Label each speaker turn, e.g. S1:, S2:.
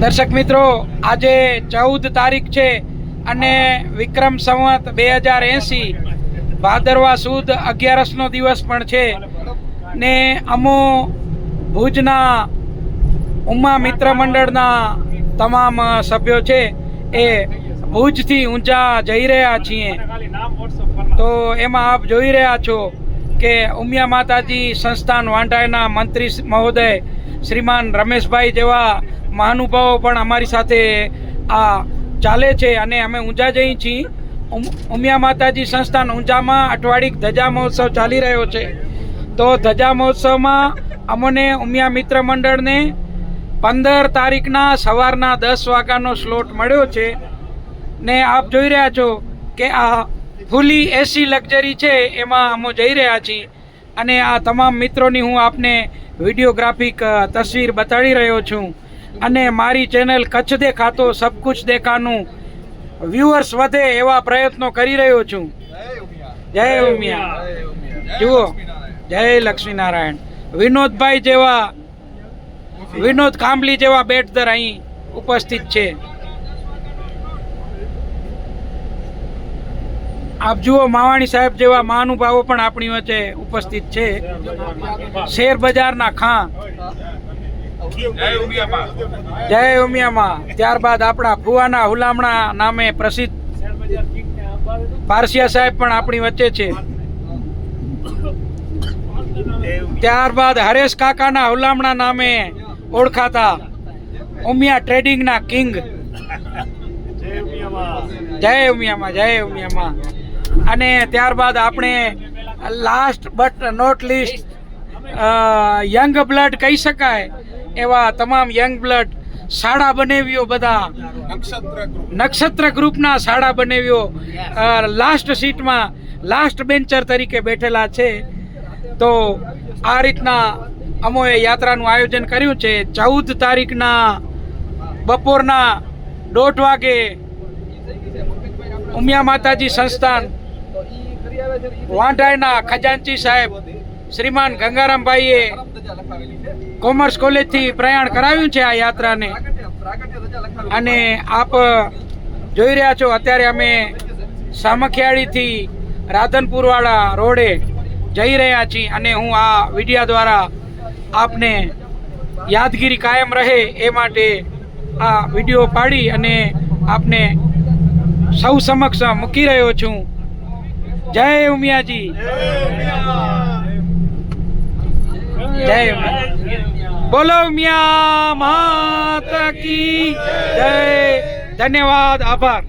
S1: દર્શક મિત્રો, આજે ચૌદ તારીખ છે અને વિક્રમ સંવત બે હજાર એંસી ભાદરવા સુદ અગિયારસનો દિવસ પણ છે. ને અમો ભુજના ઉમા મિત્ર મંડળના તમામ સભ્યો છે એ ભુજથી ઊંચા જઈ રહ્યા છીએ. તો એમાં આપ જોઈ રહ્યા છો કે ઉમિયા માતાજી સંસ્થાન વાંઢાયના મંત્રી મહોદય શ્રીમાન રમેશભાઈ જેવા મહાનુભાવો પણ અમારી સાથે આ ચાલે છે અને અમે ઊંઝા જઈ છીએ. ઉમિયા માતાજી સંસ્થાન ઊંઝામાં અઠવાડિક ધજા મહોત્સવ ચાલી રહ્યો છે. તો ધજા મહોત્સવમાં અમને ઉમિયા મિત્ર મંડળને પંદર તારીખના સવારના દસ વાગ્યાનો સ્લોટ મળ્યો છે. ને આપ જોઈ રહ્યા છો કે આ ફૂલી એસી લક્ઝરી છે, એમાં અમે જઈ રહ્યા છીએ. અને આ તમામ મિત્રોની હું આપને વિડીયોગ્રાફિક તસવીર બતાડી રહ્યો છું. અને મારી ચેનલ કચ્છ દેખાતો, સબ કુછ દેખાનું વ્યુઅર્સ વધે એવા પ્રયત્નો કરી રહ્યો છું. જય ઉમિયા. જુઓ, જય લક્ષ્મીનારાયણ. વિનોદભાઈ જેવા, વિનોદ કાંબલી જેવા બેટધર અહીં ઉપસ્થિત છે. આપ જુઓ, માવાણી સાહેબ જેવા મહાનુભાવો પણ આપણી વચ્ચે ઉપસ્થિત છે. શેર બજારના ખાં. જય ઉમિયામાં. ત્યારબાદ આપણા ફુવાના હુલામણા નામે પ્રસિદ્ધ પારસિયા સાહેબ પણ આપણી વચ્ચે છે. ત્યારબાદ હરેશ કાકાના હુલામણા નામે ઓળખાતા ઉમિયા ટ્રેડિંગના કિંગ. જય ઉમિયામાં જય ઉમિયામાં. અને ત્યારબાદ આપણે last but not least young blood કહી શકાય. એવા તમામ યંગ બ્લડ શાળા બનાવ્યો બધા. નક્ષત્ર ગ્રુપના શાળા બનાવ્યો. લાસ્ટ સીટમાં લાસ્ટ બેન્ચર તરીકે બેઠેલા છે. તો આ રીતના અમોએ યાત્રાનું આયોજન કર્યું છે. ચૌદ તારીખના બપોરના દોઢ વાગે ઉમિયા માતાજી સંસ્થાન વાંઢાયના ખજાનચી સાહેબ શ્રીમાન ગંગારામભાઈએ કોમર્સ કોલેજથી પ્રયાણ કરાવ્યું છે આ યાત્રાને. અને આપ જોઈ રહ્યા છો અત્યારે અમે સામખિયાળીથી રાધનપુરવાળા રોડે જઈ રહ્યા છીએ અને હું આ વિડિયા દ્વારા આપને યાદગીરી કાયમ રહે એ માટે આ વીડિયો પાડી અને આપને સૌ સમક્ષ મૂકી રહ્યો છું. જય ઉમિયાજી. જય ઉમિયા. બોલો ઉમિયા માતા કી જય. ધન્યવાદ આભાર.